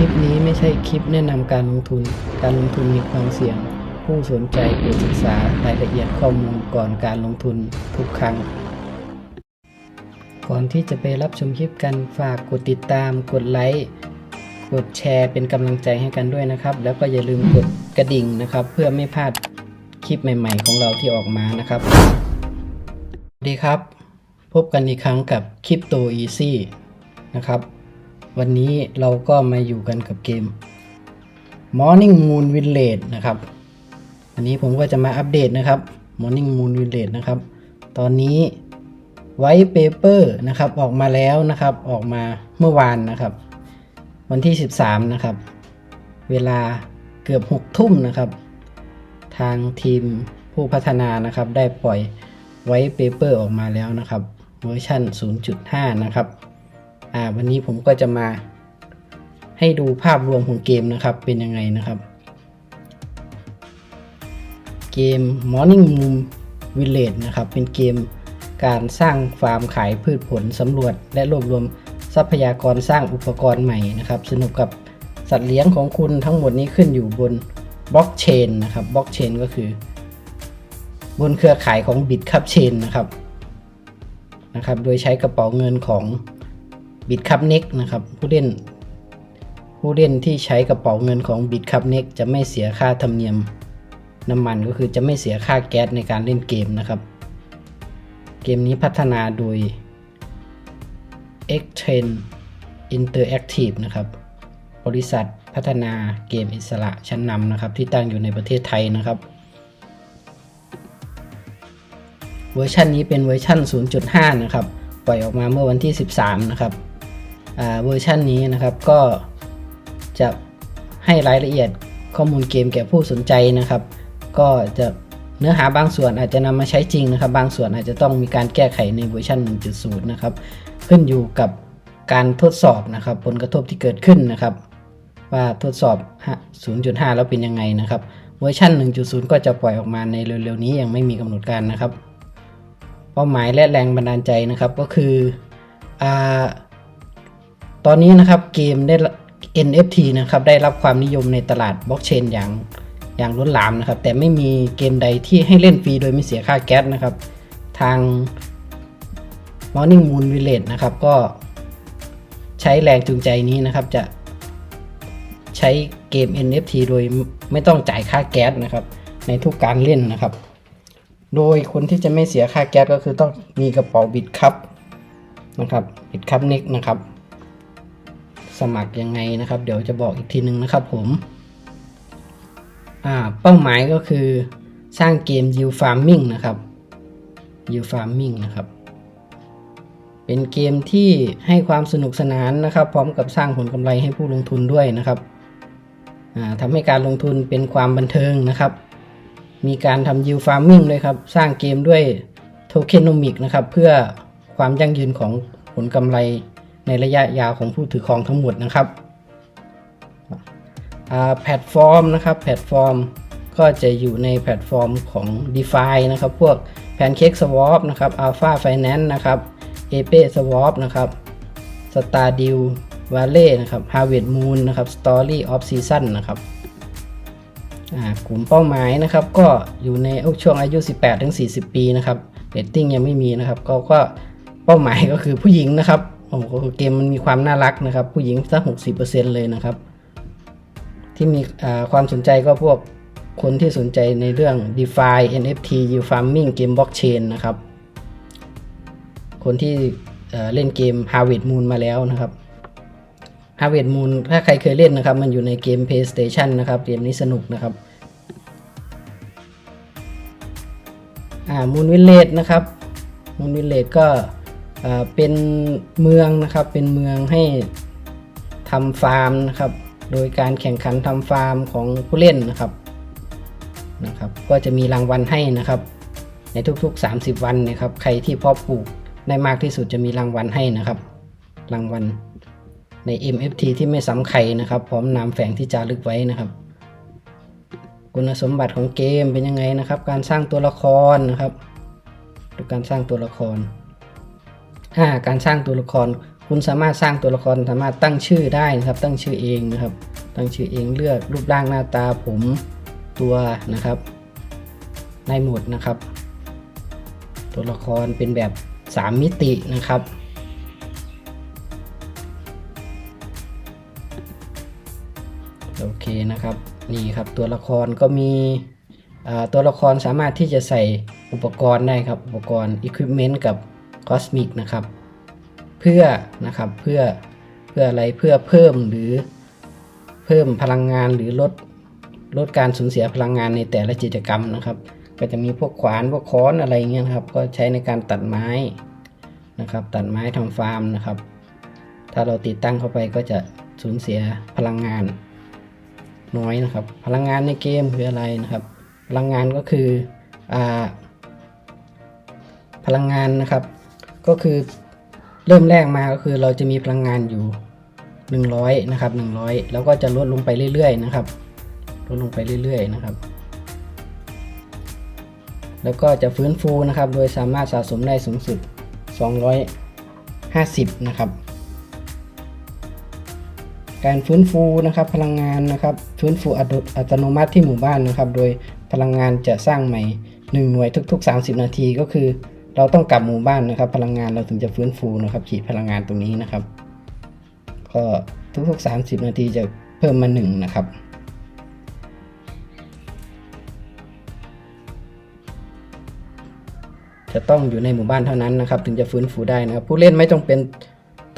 ลิปนี้ไม่ใช่คลิปแนะนำการลงทุน การลงทุนมีความเสี่ยง ผู้สนใจโปรศึกษารายละเอียดข้อมูลก่อนการลงทุนทุกครั้ง ก่อนที่จะไปรับชมคลิปกันฝากกดติดตาม กดไลค์ กดแชร์เป็นกำลังใจให้กันด้วยนะครับ แล้วก็อย่าลืมกดกระดิ่งนะครับ เพื่อไม่พลาดคลิปใหม่ๆ ของเราที่ออกมานะครับสวัสดีครับ พบกันอีกครั้งกับ Crypto Easy นะครับ วันนี้เราก็มาอยู่กันกับเกม Morning Moon Village นะครับ อันนี้ผมก็จะมาอัปเดตนะครับ Morning Moon Village นะครับ ตอนนี้ White Paper นะครับออกมาแล้วนะครับออกมาเมื่อวานนะครับ วันที่ 13 นะครับ เวลาเกือบ 6 ทุ่มนะครับ ทางทีมผู้พัฒนานะครับได้ปล่อยไว้เปเปอร์ออกมาแล้วนะครับ เวอร์ชัน0.5 นะครับ อ่าวันนี้ผมก็จะมาให้ดูภาพรวมของเกมนะครับเป็นยังไงนะครับ เกม Morning Moon Village นะครับเป็นเกมการสร้างฟาร์มขายพืชผลสำรวจ และรวบรวมทรัพยากรสร้างอุปกรณ์ใหม่นะครับ สนุกกับสัตว์เลี้ยงของคุณทั้งหมดนี้ขึ้นอยู่บนบล็อกเชนนะครับบล็อกเชนก็คือ บนเครือข่ายของ b i t c u p Chain นะครับนะครับ โดยใช้กระเป๋าเงินของ b i t c u p Next นะครับผู้เล่น ผู้เล่นที่ใช้กระเป๋าเงินของ b i t c u p Next จะไม่เสียค่าธรรมเนียมน้ำมันก็คือจะไม่เสียค่าแก๊สในการเล่นเกมนะครับ เกมนี้พัฒนาโดย x t r a i n Interactive นะครับ บริษัทพัฒนาเกมอิสระชั้นนำนะครับ ที่ตั้งอยู่ในประเทศไทยนะครับ เวอร์ชันนี้เป็นเวอร์ชัน0.5 นะครับ ปล่อยออกมาเมื่อวันที่ 13 นะครับ เวอร์ชันนี้นะครับก็จะให้รายละเอียดข้อมูลเกมแก่ผู้สนใจนะครับ ก็จะเนื้อหาบางส่วนอาจจะนำมาใช้จริงนะครับ บางส่วนอาจจะต้องมีการแก้ไขในเวอร์ชัน1.0 นะครับ ขึ้นอยู่กับการทดสอบนะครับ ผลกระทบที่เกิดขึ้นนะครับ ว่าทดสอบ 0.5 แล้วเป็นยังไงนะครับ เวอร์ชัน1.0 ก็จะปล่อยออกมาในเร็วๆนี้ยังไม่มีกำหนดการนะครับ เป้าหมายและแรงบันดาลใจนะครับก็คืออา ตอนนี้นะครับเกมได้ NFT นะครับได้รับความนิยมในตลาดบล็อกเชนอย่างอย่างล้นหลามนะครับ แต่ไม่มีเกมใดที่ให้เล่นฟรีโดยไม่เสียค่าแก๊สนะครับ ทาง Morning Moon Village นะครับ ก็ใช้แรงจูงใจนี้นะครับจะใช้เกม NFT โดยไม่ต้องจ่ายค่าแก๊สนะครับ ในทุกการเล่นนะครับ โดยคนที่จะไม่เสียค่าแก๊สก็คือต้องมีกระเป๋าบิตคัพนะครับบิตคัพเน็กนะครับ สมัครยังไงนะครับ เดี๋ยวจะบอกอีกทีนึงนะครับผมเป้าหมายก็คือสร้างเกม Yield Farming นะครับ Yield Farming นะครับ เป็นเกมที่ให้ความสนุกสนานนะครับ พร้อมกับสร้างผลกำไรให้ผู้ลงทุนด้วยนะครับทำให้การลงทุนเป็นความบันเทิงนะครับ มีการทำ yield farming ด้วยครับ สร้างเกมด้วยโทเคนมิกนะครับ เพื่อความยั่งยืนของผลกำไร ในระยะยาวของผู้ถือครองทั้งหมดนะครับแพลตฟอร์มนะครับแพลตฟอร์มก็จะอยู่ในแพลตฟอร์มของ d e f i นะครับพวก Pancake Swap นะครับ Alpha Finance นะครับ Ape Swap นะครับ Stardew Valley นะครับ Harvest Moon นะครับ Story of Season นะครับกลุ่มเป้าหมายนะครับก็อยู่ในช่วงอายุ 18ถึง40 ปีนะครับเรตติ้งยังไม่มีนะครับ ก็ก็เป้าหมายก็คือผู้หญิงนะครับ โอ้โหเกมมันมีความน่ารักนะครับ ผู้หญิงสัก60%เปอร์เซ็นเลยนะครับ ที่มีความสนใจก็พวกคนที่สนใจในเรื่อง DeFi NFT Yield Farming เกม Blockchain นะครับ คนที่เล่นเกม Harvest Moon มาแล้วนะครับ Harvest Moon ถ้าใครเคยเล่นนะครับ มันอยู่ในเกม PlayStation นะครับ เกมนี้สนุกนะครับอ่า Moon Village นะครับ Moon Village ก็ เป็นเมืองนะครับเป็นเมืองให้ทำฟาร์มนะครับ โดยการแข่งขันทำฟาร์มของผู้เล่นนะครับนะครับ ก็จะมีรางวัลให้นะครับ ในทุกๆ 30 วันนะครับ ใครที่เพาะปลูกได้มากที่สุดจะมีรางวัลให้นะครับ รางวัลใน MFT ที่ไม่ซ้ำใครนะครับ พร้อมนามแฝงที่จารึกไว้นะครับ คุณสมบัติของเกมเป็นยังไงนะครับ การสร้างตัวละครนะครับดูการสร้างตัวละคร อ่าการสร้างตัวละคร คุณสามารถสร้างตัวละครสามารถตั้งชื่อได้นะครับ ตั้งชื่อเองนะครับ ตั้งชื่อเองเลือกรูปร่างหน้าตาผมตัวนะครับได้หมดนะครับ ตัวละครเป็นแบบ 3 มิตินะครับโอเคนะครับนี่ครับตัวละครก็มีตัวละครสามารถที่จะใส่อุปกรณ์ได้ครับ อุปกรณ์ Equipment กับ Cosmic นะครับ เพื่อนะครับเพื่อเพื่ออะไรเพื่อเพิ่มหรือเพิ่มพลังงานหรือลดลดการสูญเสียพลังงานในแต่ละกิจกรรมนะครับ ก็จะมีพวกขวานพวกค้อนอะไรเงี้ยครับ ก็ใช้ในการตัดไม้นะครับ ตัดไม้ทำฟาร์มนะครับ ถ้าเราติดตั้งเข้าไปก็จะสูญเสียพลังงานน้อยนะครับ พลังงานในเกมคืออะไรนะครับ พลังงานก็คืออ่าพลังงานนะครับ ก็คือเริ่มแรกมาก็คือเราจะมีพลังงานอยู่ 100 นะครับ 100 แล้วก็จะลดลงไปเรื่อยๆนะครับ ลดลงไปเรื่อยๆนะครับ แล้วก็จะฟื้นฟูนะครับ โดยสามารถสะสมได้สูงสุด 250 นะครับ การฟื้นฟูนะครับพลังงานนะครับ ฟื้นฟูอัตโนมัติที่หมู่บ้านนะครับ โดยพลังงานจะสร้างใหม่ 1 หน่วยทุก ๆ 30 นาทีก็คือ เราต้องกลับหมู่บ้านนะครับ พลังงานเราถึงจะฟื้นฟูนะครับ ขีดพลังงานตรงนี้นะครับ ก็ทุกๆ 30 นาทีจะเพิ่มมา1นะครับ จะต้องอยู่ในหมู่บ้านเท่านั้นนะครับ ถึงจะฟื้นฟูได้นะครับ ผู้เล่นไม่ต้องเป็น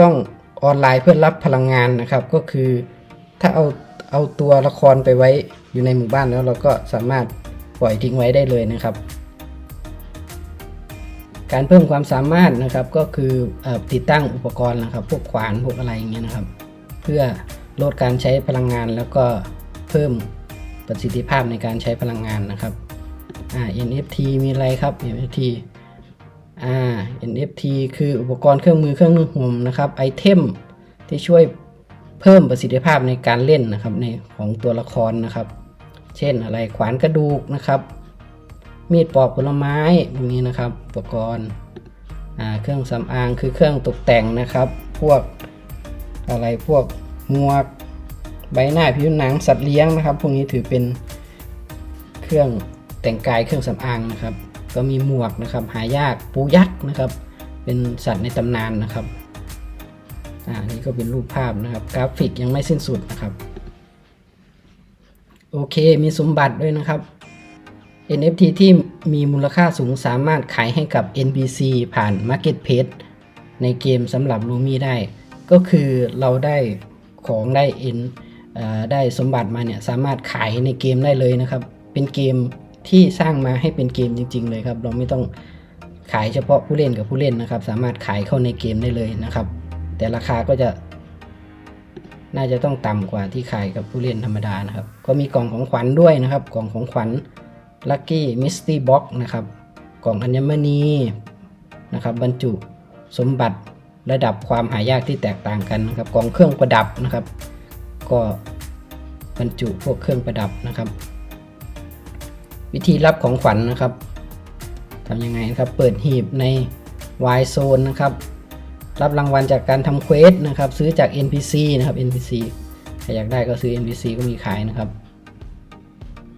ต้องออนไลน์เพื่อรับพลังงานนะครับ ก็คือถ้าเอาเอาตัวละครไปไว้อยู่ในหมู่บ้านแล้วเราก็สามารถปล่อยทิ้งไว้ได้เลยนะครับ การเพิ่มความสามารถนะครับก็คืออติดตั้งอุปกรณ์นะครับพวกขวานพวกอะไรอย่างเงี้ยนะครับ เพื่อลดการใช้พลังงานแล้วก็เพิ่มประสิทธิภาพในการใช้พลังงานนะครับอ่า NFT มีอะไรครับ NFT อ่า NFT คืออุปกรณ์เครื่องมือเครื่องนุ่งห่มนะครับไอเทมที่ช่วยเพิ่มประสิทธิภาพในการเล่นนะครับในของตัวละครนะครับ เช่นอะไรขวานกระดูกนะครับ มีดปอกผลไม้พวกนี้นะครับ อุปกรณ์เครื่องสำอางคือเครื่องตกแต่งนะครับ พวกอะไรพวกหมวก ใบหน้าผิวหนังสัตว์เลี้ยงนะครับ พวกนี้ถือเป็นเครื่องแต่งกายเครื่องสำอางนะครับ ก็มีหมวกนะครับหายากปูยักษ์นะครับ เป็นสัตว์ในตำนานนะครับอ่านี่ก็เป็นรูปภาพนะครับ กราฟิกยังไม่สิ้นสุดนะครับ โอเคมีสมบัติด้วยนะครับ NFT ที่ มีมูลค่าสูงสามารถขายให้กับ NPC ผ่าน Marketplace ในเกมสำหรับ Lumi ได้ ก็คือเราได้ของได้เอ่อได้สมบัติมาเนี่ยสามารถขายในเกมได้เลยนะครับ เป็นเกมที่สร้างมาให้เป็นเกมจริง ๆ เลยครับ เราไม่ต้องขายเฉพาะผู้เล่นกับผู้เล่นนะครับ สามารถขายเข้าในเกมได้เลยนะครับ แต่ราคาก็จะ น่าจะต้องต่ำกว่าที่ขายกับผู้เล่นธรรมดานะครับ ก็มีกล่องของขวัญด้วยนะครับ กล่องของขวัญ Lucky Mystery Box นะครับกล่องอัญมณีนะครับบรรจุสมบัติระดับความหายากที่แตกต่างกันนะครับกล่องเครื่องประดับนะครับ ก็บรรจุพวกเครื่องประดับนะครับ วิธีรับของขวัญนะครับทำยังไงนะครับเปิดหีบใน Y Zone นะครับรับรางวัลจากการทำเควสนะครับซื้อจาก NPC นะครับ NPC ใครอยากได้ก็ซื้อ NPC ก็มีขายนะครับ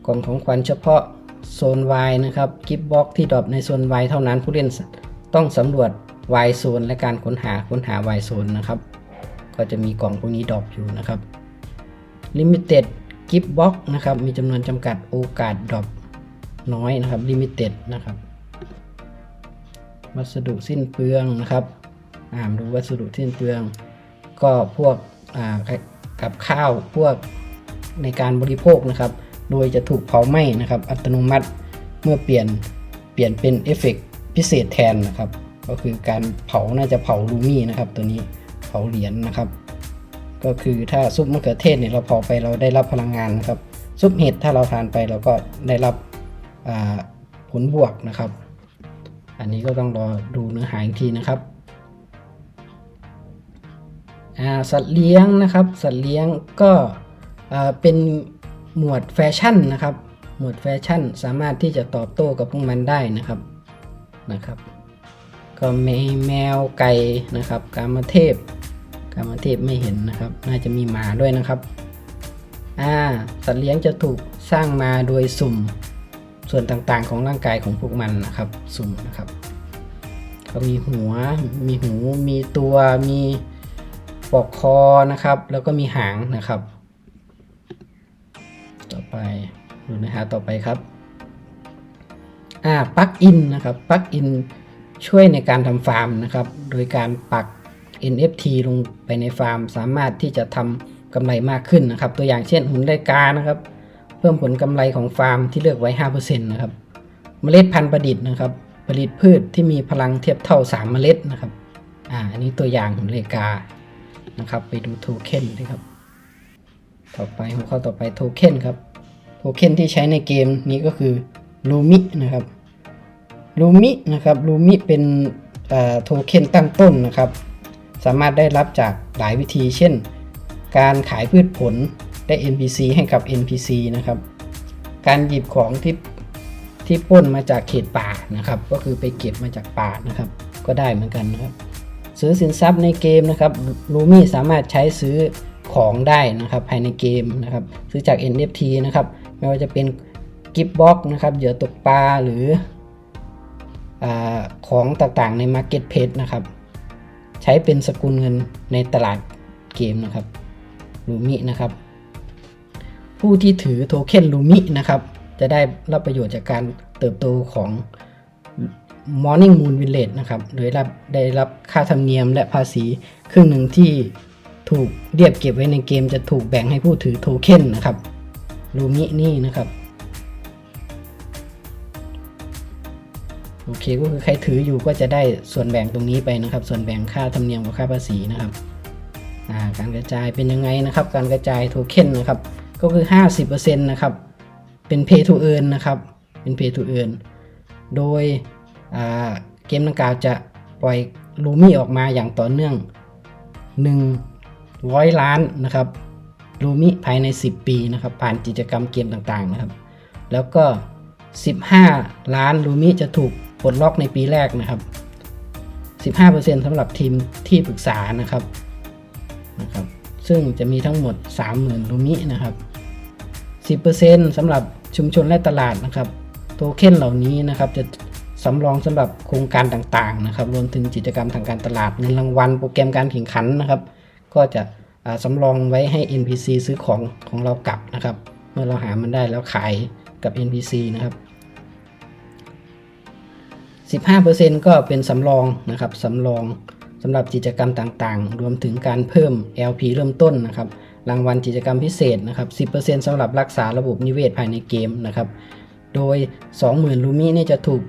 กล่องของขวัญเฉพาะ โซน Y นะครับกิฟต์บ็อกที่ดรอปในโซน Y เท่านั้นผู้เล่นต้องสำรวจ Y โซนและการค้นหาค้นหา Y โซนนะครับ ก็จะมีกล่องพวกนี้ดรอปอยู่นะครับ Limited Gift Box นะครับมีจำนวนจำกัดโอกาสดรอปน้อยนะครับ Limited นะครับวัสดุสิ้นเปลืองนะครับอ่านดูวัสดุสิ้นเปลือง ก็พวกอ่ากับข้าวพวกในการบริโภคนะครับ โดยจะถูกเผาไหม้นะครับ อัตโนมัติเมื่อเปลี่ยนเปลี่ยนเป็นเอฟเฟกต์พิเศษแทนนะครับ ก็คือการเผาน่าจะเผาลูมี่นะครับ ตัวนี้เผาเหรียญนะครับ ก็คือถ้าซุปมะเขือเทศเนี่ยเราเผาไปเราได้รับพลังงานนะครับ ซุปเห็ดถ้าเราทานไปเราก็ได้รับผลบวกนะครับ อันนี้ก็ต้องรอดูเนื้อหาอีกทีนะครับสัตว์เลี้ยงนะครับ สัตว์เลี้ยงก็เป็น หมวดแฟชั่นนะครับ หมวดแฟชั่นสามารถที่จะตอบโต้กับพวกมันได้นะครับนะครับ ก็มีแมวไก่นะครับ กามเทพ กามเทพไม่เห็นนะครับ น่าจะมีหมาด้วยนะครับอ่าสัตว์เลี้ยงจะถูกสร้างมาโดยสุ่มส่วนต่างๆ ของร่างกายของพวกมันนะครับ สุ่มนะครับก็มีหัว มีหู มีตัว มีปอกคอนะครับ แล้วก็มีหางนะครับ ไปดูเนื้อหาต่อไปครับอ่าปลั๊กอินนะครับปลั๊กอินช่วยในการทำฟาร์มนะครับ โดยการปัก NFT ลงไปในฟาร์ม สามารถที่จะทำกำไรมากขึ้นนะครับ ตัวอย่างเช่นหุ่นรายการนะครับ เพิ่มผลกำไรของฟาร์มที่เลือกไว้ 5%นะครับ เมล็ดพันธุ์ประดิษฐ์นะครับ ผลิตพืชที่มีพลังเทียบเท่า 3 เมล็ดนะครับอ่าอันนี้ตัวอย่างหุ่นรายกานะครับ ไปดูโทเค็นด้วยครับ ต่อไปหัวข้อต่อไปโทเค็นครับ เค็นที่ใช้ในเกมนี้ก็คือลูมินะครับลูมินะครับลูมิเป็นโทเค็นตั้งต้นนะครับ สามารถได้รับจากหลายวิธี เช่น การขายพืชผลได้ NPC ให้กับ NPC นะครับ การหยิบของที่ที่ป้นมาจากเขตป่านะครับ ก็คือไปเก็บมาจากป่านะครับ ก็ได้เหมือนกันนะครับ ซื้อสินทรัพย์ในเกมนะครับลูมี่สามารถใช้ซื้อของได้นะครับภายในเกมนะครับ ซื้อจาก NFT นะครับ ไม่ว่าจะเป็นกิฟต์บ็อกนะครับเหยื่อตกปลาหรืออของต่างๆใน Marketplace นะครับ ใช้เป็นสกุลเงินในตลาดเกมนะครับลูมินะครับ ผู้ที่ถือโทเค็นลูมินะครับ จะได้รับประโยชน์จากการเติบโตของ Morning Moon Village นะครับ โดยรับได้รับค่าธรรมเนียมและภาษีครึ่งหนึ่งที่ถูกเรียบเก็บไว้ในเกมจะถูกแบ่งให้ผู้ถือโทเค็นนะครับ ลูมินี่นะครับ โอเคก็คือใครถืออยู่ก็จะได้ส่วนแบ่งตรงนี้ไปนะครับ ส่วนแบ่งค่าธรรมเนียมกับค่าภาษีนะครับาการกระจายเป็นยังไงนะครับ การกระจายโทเค็นนะครับ ก็คือ 50%นะครับ เป็น pay to earn นะครับ เป็น pay to earn โดยเกมดังกล่าวจะปล่อยลูมี่ออกมาอย่างต่อเนื่อง 100 ล้านนะครับ ลูมิภายใน 10 ปีนะครับผ่านกิจกรรมเกมต่างๆนะครับ แล้วก็ 15 ล้านลูมิจะถูกปลดล็อกในปีแรกนะครับ 15%สำหรับทีมที่ปรึกษานะครับนะครับ ซึ่งจะมีทั้งหมด 30,000ลูมินะครับ 10%สำหรับชุมชนและตลาดนะครับ โทเค็นเหล่านี้นะครับจะสำรองสำหรับโครงการต่างๆนะครับ รวมถึงกิจกรรมทางการตลาดเงินรางวัลโปรแกรมการแข่งขันนะครับ ก็จะ สำรองไว้ให้ NPC ซื้อของของเรากลับนะครับ เมื่อเราหามันได้แล้วขายกับ NPC นะครับ 15%ก็เป็นสำรองนะครับสำรองสำหรับกิจกรรมต่างๆ รวมถึงการเพิ่ม LP เริ่มต้นนะครับ รางวัลกิจกรรมพิเศษนะครับ 10%สำหรับรักษาระบบนิเวศภายในเกมนะครับ โดย 20,000 ลูมินี่จะถูก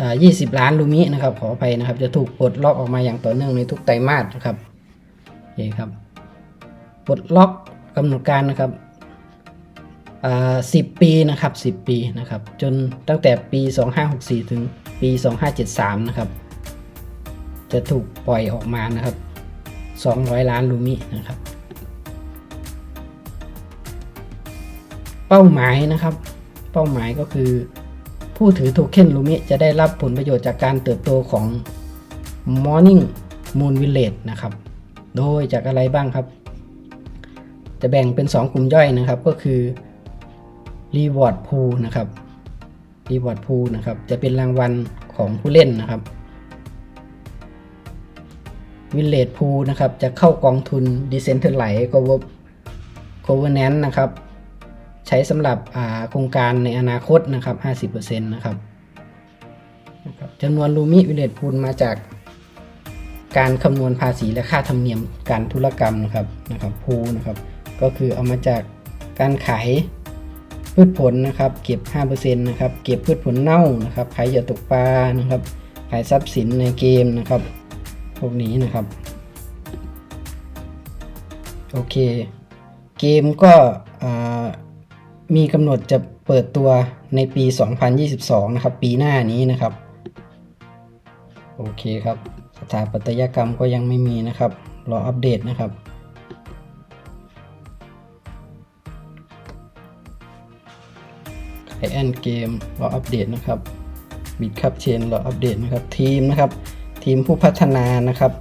อ่า20 ล้านลูมินะครับ ขออภัยนะครับ จะถูกปลดล็อกออกมาอย่างต่อเนื่องในทุกไตรมาสนะครับ เคครับปลดล็อกกำหนดการนะครับอ่า10ปีนะครับ10ปีนะครับ จนตั้งแต่ปี 2564 ถึงปี 2573 นะครับ จะถูกปล่อยออกมานะครับ 200 ล้านลูมินะครับ เป้าหมายนะครับ เป้าหมายก็คือ ผู้ถือโทเค็นลูมิจะได้รับผลประโยชน์จากการเติบโตของ Morning Moon Village นะครับ โดยจากอะไรบ้างครับ จะแบ่งเป็น 2 กลุ่มย่อยนะครับ ก็คือ Reward Pool นะครับ Reward Pool นะครับ จะเป็นรางวัลของผู้เล่นนะครับ Village Pool นะครับ จะเข้ากองทุน Decentralized Governance นะครับ ใช้สำหรับโครงการในอนาคตนะครับ 50%นะครับนะครับจำนวนลูมิวิเลตพูลมาจาก การคำนวณภาษีและค่าธรรมเนียมการธุรกรรมนะครับนะครับพูนะครับ ก็คือเอามาจากการขายพืชผลนะครับ เก็บ 5%นะครับ เก็บพืชผลเน่านะครับ ขายเหยื่อตกปลานะครับ ขายทรัพย์สินในเกมนะครับ พวกนี้นะครับ โอเค เกมก็มีกำหนดจะเปิดตัวในปี 2022 นะครับ ปีหน้านี้นะครับ โอเคครับ สถาปัตยกรรมก็ยังไม่มีนะครับ รออัปเดตนะครับไอแอนเกมรออัปเดตนะครับบิดคับเชนรออัปเดตนะครับ ทีมนะครับ ทีมผู้พัฒนานะครับ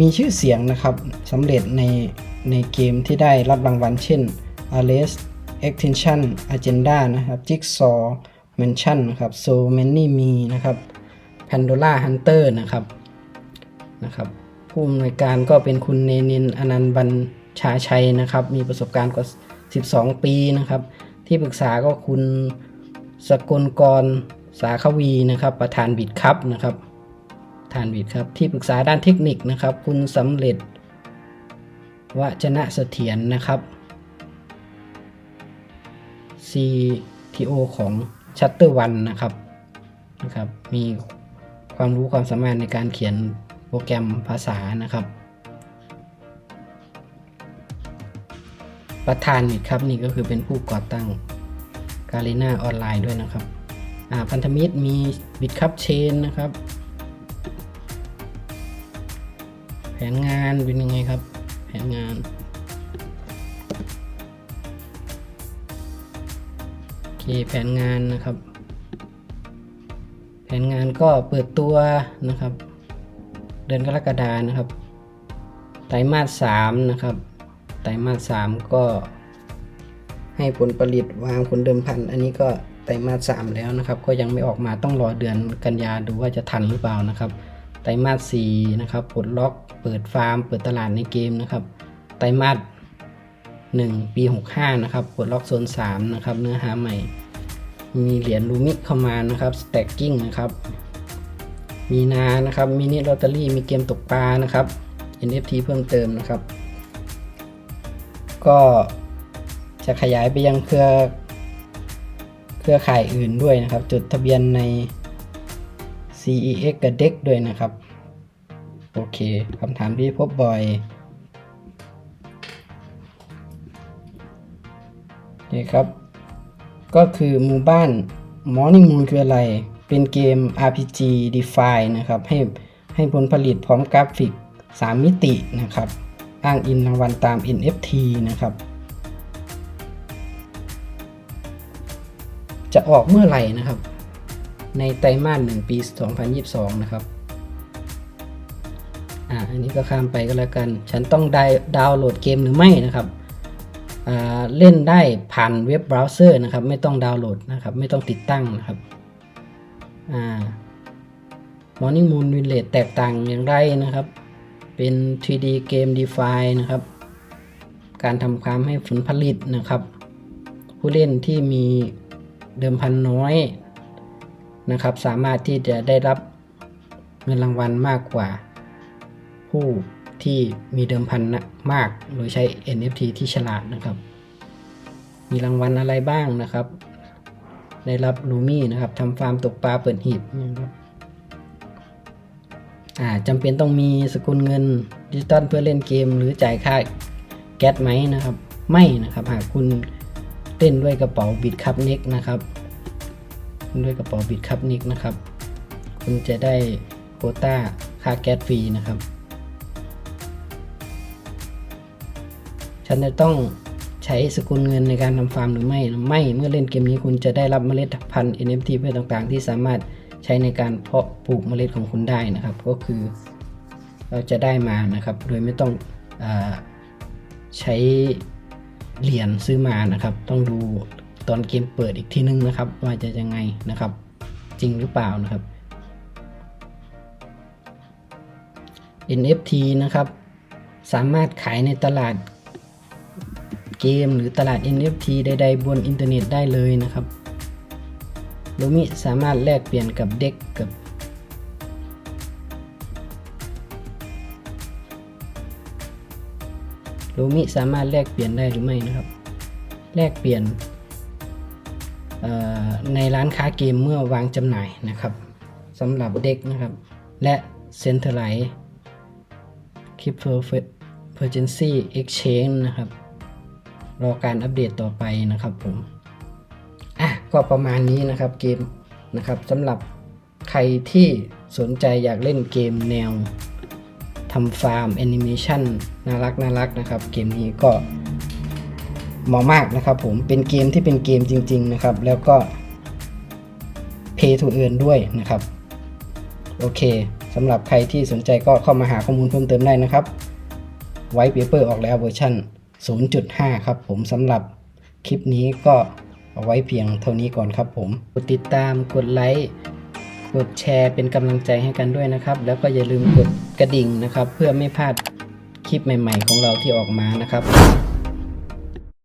มีชื่อเสียงนะครับสำเร็จในในเกมที่ได้รับรางวัลเช่น a r r e s t Extinction Agenda นะครับ Jigsaw Mansion นะครับ So Many Me นะครับ Pandora Hunter นะครับนะครับผู้อำนวยการก็เป็นคุณเนนินอนันต์บัญชาชัยนะครับ มีประสบการณ์กว่า 12 ปีนะครับ ที่ปรึกษาก็คุณสกลกรสาขวีนะครับ ประธานบิดครับนะครับทานวิทครับที่ปรึกษาด้านเทคนิคนะครับ คุณสำเร็จวจนะเสถียรนะครับ CTO ของ Shutter One นนะครับนะครับ มีความรู้ความสามารถในการเขียนโปรแกรมภาษานะครับ ประธานวิทย์ครับนี่ก็คือเป็นผู้ก่อตั้งกา l ีนาออนไลน์ด้วยนะครับอ่าพันธมิตรมีบิตคัพเชนนะครับ แผนงานเป็นยังไงครับ แผนงาน แผนงานนะครับ แผนงานก็เปิดตัวนะครับ เดือนกรกฎานะครับ ไตรมาสสามนะครับ ไตรมาสสามก็ ให้ผลผลิตวางผลเดิมพัน อันนี้ก็ไตรมาสสามแล้วนะครับ ก็ยังไม่ออกมาต้องรอเดือนกันยาดูว่าจะทันหรือเปล่านะครับ ไตรมาส4นะครับปลดล็อก เปิดฟาร์ม เปิดตลาดในเกมนะครับ ไตรมาส 1 ปี 65 นะครับปลดล็อกโซน 3 นะครับ เนื้อหาใหม่ มีเหรียญลูมิเข้ามานะครับ stacking นะครับ มีนานะครับมินิลอตเตอรี่มีเกมตกปลานะครับ NFT เพิ่มเติมนะครับ ก็จะขยายไปยังเครือเครือข่ายอื่นด้วยนะครับ จดทะเบียนใน CEX กับ DEX ด้วยนะครับ โอเคคำถามที่พบบ่อย นี่ครับ ก็คือหมู่บ้าน Morning Moon คืออะไร เป็นเกม RPG Define นะครับ ให้ให้ผลผลิตพร้อมกราฟิก 3 มิตินะครับ อ้างอิงรางวัลตาม NFT นะครับ จะออกเมื่อไหร่นะครับ ในไตรมาสหนึ่งปี 2022 นะครับอ่าอันนี้ก็ข้ามไปก็แล้วกัน ฉันต้องได้ดาวน์โหลดเกมหรือไม่นะครับ เล่นได้ผ่านเว็บเบราว์เซอร์นะครับ ไม่ต้องดาวน์โหลดนะครับ ไม่ต้องติดตั้งนะครับอ่า Morning Moon Village แตกต่างอย่างไรนะครับ เป็น 3D เกม Define นะครับ การทำความให้ผลผลิตนะครับ ผู้เล่นที่มีเดิมพันน้อยนะครับ สามารถที่จะได้รับเงินรางวัลมากกว่าผู้ ที่มีเดิมพันมาก โดยใช้ NFT ที่ฉลาดนะครับ มีรางวัลอะไรบ้างนะครับได้รับลูมี่นะครับทำฟาร์มตกปลาเปิดหีบนะครับจำเป็นต้องมีสกุลเงินดิจิตอลเพื่อเล่นเกม หรือจ่ายค่าแก๊สไหมนะครับ ไม่นะครับ หากคุณเต้นด้วยกระเป๋าบิตคัพเน็กนะครับด้วยกระเป๋าบิตคัพนิกนะครับ คุณจะได้โควต้าค่าแก๊สฟรีนะครับ ฉันจะต้องใช้สกุลเงินในการทำฟาร์มหรือไม่ ไม่เมื่อเล่นเกมนี้คุณจะได้รับเมล็ดพันธุ์ NFT เพื่อต่างๆ ที่สามารถใช้ในการเพาะปลูกเมล็ดของคุณได้นะครับ ก็คือเราจะได้มานะครับ โดยไม่ต้องอใช้เหรียญซื้อมานะครับ ต้องดูตอนเกมเปิดอีกทีนึงนะครับ ว่าจะยังไงนะครับ จริงหรือเปล่านะครับ NFT นะครับ สามารถขายในตลาด เกม หรือตลาด NFT ใด ๆ บนอินเทอร์เน็ตได้เลยนะครับโลมิสามารถแลกเปลี่ยนกับเด็กกับโลมิสามารถแลกเปลี่ยนได้หรือไม่นะครับ แลกเปลี่ยนในร้านค้าเกมเมื่อวางจำหน่ายนะครับสำหรับเด็กนะครับ และ Centralized Cryptocurrency Exchange นะครับ รอการอัปเดตต่อไปนะครับผมอะก็ประมาณนี้นะครับเกมนะครับสำหรับใครที่สนใจอยากเล่นเกมแนวทำฟาร์มแอนิเมชันน่ารักน่ารักนะครับ เกมนี้ก็เหมาะมากนะครับผมเป็นเกมที่เป็นเกมจริง ๆ นะครับ แล้วก็ Pay to Earn ด้วยนะครับ โอเคสำหรับใครที่สนใจก็เข้ามาหาข้อมูลเพิ่มเติมได้นะครับไวท์เปเปอร์ออกแล้วเวอร์ชัน 0.5 ครับผมสำหรับคลิปนี้ก็เอาไว้เพียงเท่านี้ก่อนครับผมกดติดตามกดไลค์กดแชร์เป็นกำลังใจให้กันด้วยนะครับ แล้วก็อย่าลืมกดกระดิ่งนะครับ เพื่อไม่พลาดคลิปใหม่ ๆ ของเราที่ออกมานะครับ